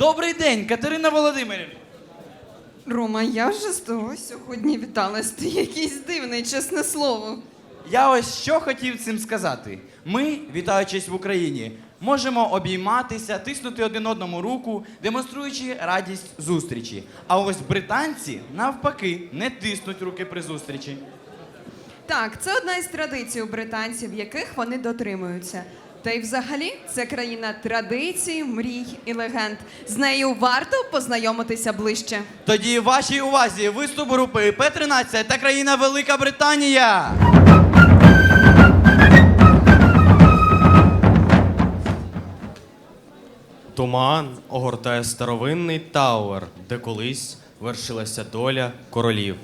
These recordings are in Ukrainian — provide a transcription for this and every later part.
Добрий день, Катерина Володимирівна. Рома, я вже з того сьогодні віталась. Ти якийсь дивний, чесне слово. Я ось що хотів цим сказати. Ми, вітаючись в Україні, можемо обійматися, тиснути один одному руку, демонструючи радість зустрічі. А ось британці, навпаки, не тиснуть руки при зустрічі. Так, це одна із традицій у британців, яких вони дотримуються. Та й взагалі це країна традицій, мрій і легенд. З нею варто познайомитися ближче. Тоді вашій увазі виступ групи П-13 та країна Велика Британія. Туман огортає старовинний Тауер, де колись вершилася доля королів.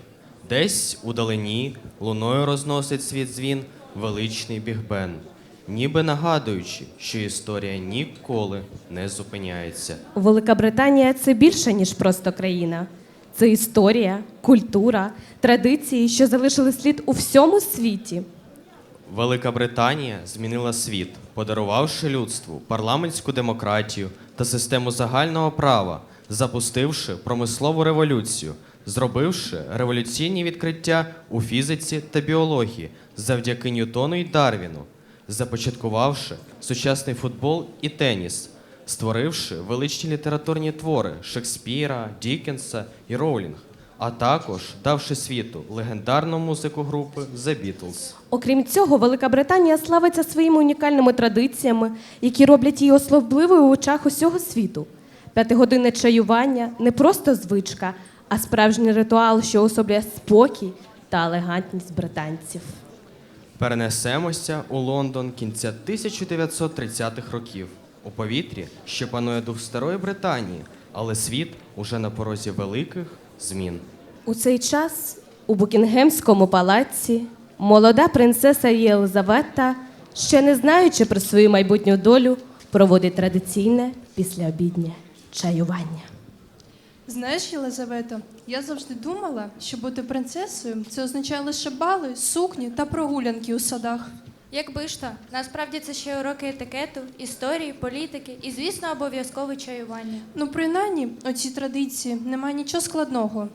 Десь у далині луною розносить світ дзвін величний бігбен, ніби нагадуючи, що історія ніколи не зупиняється. Велика Британія це більше, ніж просто країна. Це історія, культура, традиції, що залишили слід у всьому світі. Велика Британія змінила світ, подарувавши людству парламентську демократію та систему загального права, запустивши промислову революцію, зробивши революційні відкриття у фізиці та біології завдяки Ньютону і Дарвіну, започаткувавши сучасний футбол і теніс, створивши величні літературні твори Шекспіра, Дікенса і Роулінг, а також давши світу легендарну музику групи The Beatles. Окрім цього, Велика Британія славиться своїми унікальними традиціями, які роблять її особливою у очах усього світу. П'ятигодинне чаювання не просто звичка, а справжній ритуал, що особлює спокій та елегантність британців. Перенесемося у Лондон кінця 1930-х років. У повітрі ще панує дух старої Британії, але світ уже на порозі великих змін. У цей час у Букінгемському палаці молода принцеса Єлизавета, ще не знаючи про свою майбутню долю, проводить традиційне післяобіднє чаювання. Знаєш, Єлизавета, я завжди думала, що бути принцесою це означає лише бали, сукні та прогулянки у садах. Якби ж то, насправді це ще уроки етикету, історії, політики і, звісно, обов'язкове чаювання. Ну, принаймні, у цій традиції немає нічого складного.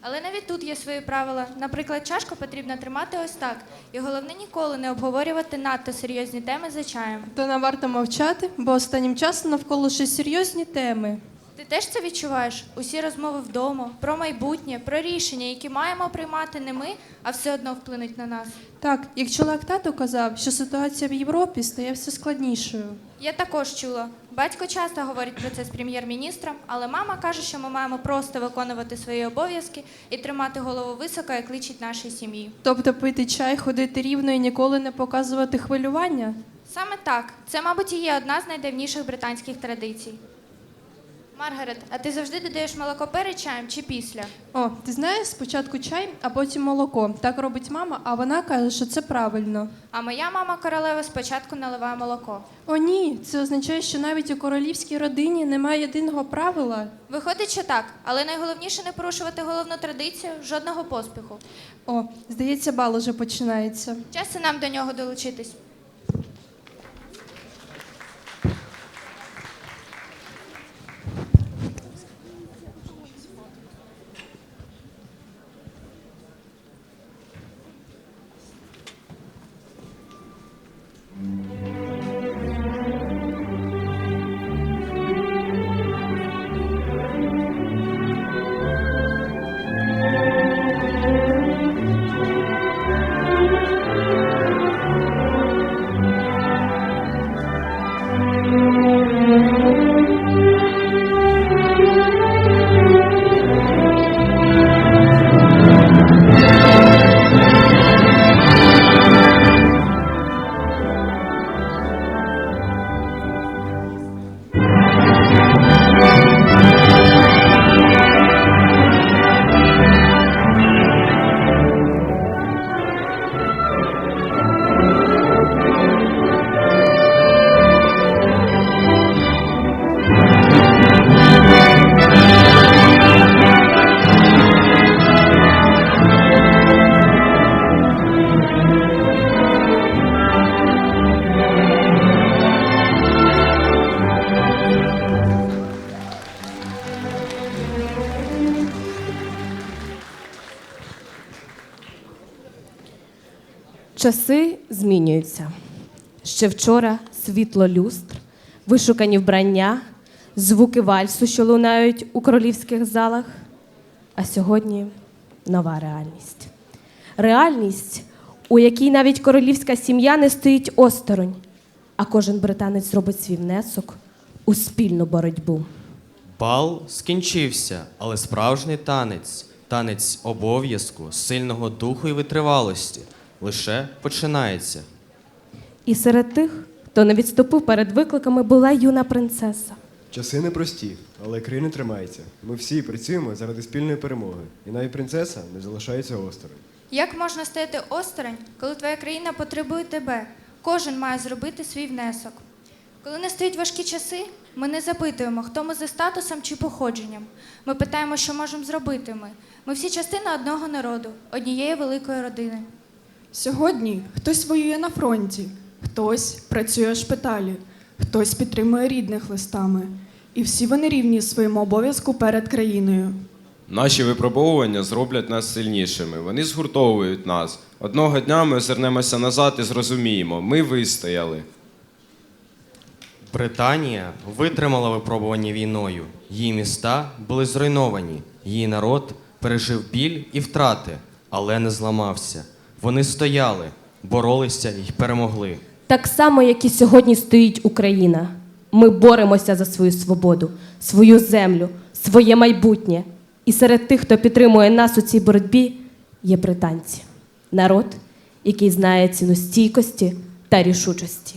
Але навіть тут є свої правила. Наприклад, чашку потрібно тримати ось так, і головне ніколи не обговорювати надто серйозні теми за чаєм. Та нам варто мовчати, бо останнім часом навколо ще серйозні теми. Ти теж це відчуваєш? Усі розмови вдома, про майбутнє, про рішення, які маємо приймати не ми, а все одно вплинуть на нас. Так, як чоловік тато казав, що ситуація в Європі стає все складнішою. Я також чула. Батько часто говорить про це з прем'єр-міністром, але мама каже, що ми маємо просто виконувати свої обов'язки і тримати голову високо, як личить нашій сім'ї. Тобто пити чай, ходити рівно і ніколи не показувати хвилювання. Саме так. Це, мабуть, і є одна з найдавніших британських традицій. Маргарет, а ти завжди додаєш молоко перед чаєм чи після? О, ти знаєш, спочатку чай, а потім молоко. Так робить мама, а вона каже, що це правильно. А моя мама королева спочатку наливає молоко. О, ні, це означає, що навіть у королівській родині немає єдиного правила. Виходить, що так, але найголовніше не порушувати головну традицію жодного поспіху. О, здається, бал уже починається. Час і нам до нього долучитись. Часи змінюються. Ще вчора світло люстр, вишукані вбрання, звуки вальсу, що лунають у королівських залах. А сьогодні нова реальність. Реальність, у якій навіть королівська сім'я не стоїть осторонь, а кожен британець робить свій внесок у спільну боротьбу. Бал скінчився, але справжній танець, танець обов'язку, сильного духу і витривалості лише починається. І серед тих, хто не відступив перед викликами, була юна принцеса. Часи непрості, але країна тримається. Ми всі працюємо заради спільної перемоги. І навіть принцеса не залишається осторонь. Як можна стояти осторонь, коли твоя країна потребує тебе? Кожен має зробити свій внесок. Коли настають важкі часи, ми не запитуємо, хто ми за статусом чи походженням. Ми питаємо, що можемо зробити ми. Ми всі частина одного народу, однієї великої родини. Сьогодні хтось воює на фронті, хтось працює в шпиталі, хтось підтримує рідних листами. І всі вони рівні своєму обов'язку перед країною. Наші випробовування зроблять нас сильнішими. Вони згуртовують нас. Одного дня ми озирнемося назад і зрозуміємо, ми вистояли. Британія витримала випробування війною. Її міста були зруйновані. Її народ пережив біль і втрати, але не зламався. Вони стояли, боролися і перемогли. Так само, як і сьогодні стоїть Україна. Ми боремося за свою свободу, свою землю, своє майбутнє. І серед тих, хто підтримує нас у цій боротьбі, є британці. Народ, який знає ціну стійкості та рішучості.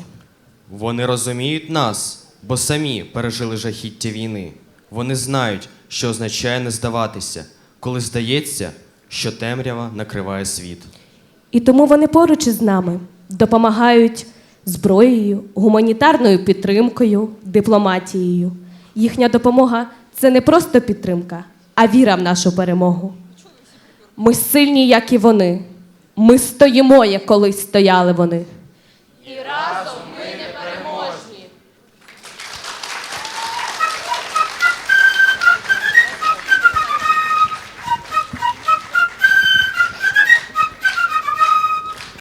Вони розуміють нас, бо самі пережили жахіття війни. Вони знають, що означає не здаватися, коли здається, що темрява накриває світ. І тому вони поруч із нами допомагають зброєю, гуманітарною підтримкою, дипломатією. Їхня допомога це не просто підтримка, а віра в нашу перемогу. Ми сильні, як і вони. Ми стоїмо, як колись стояли вони.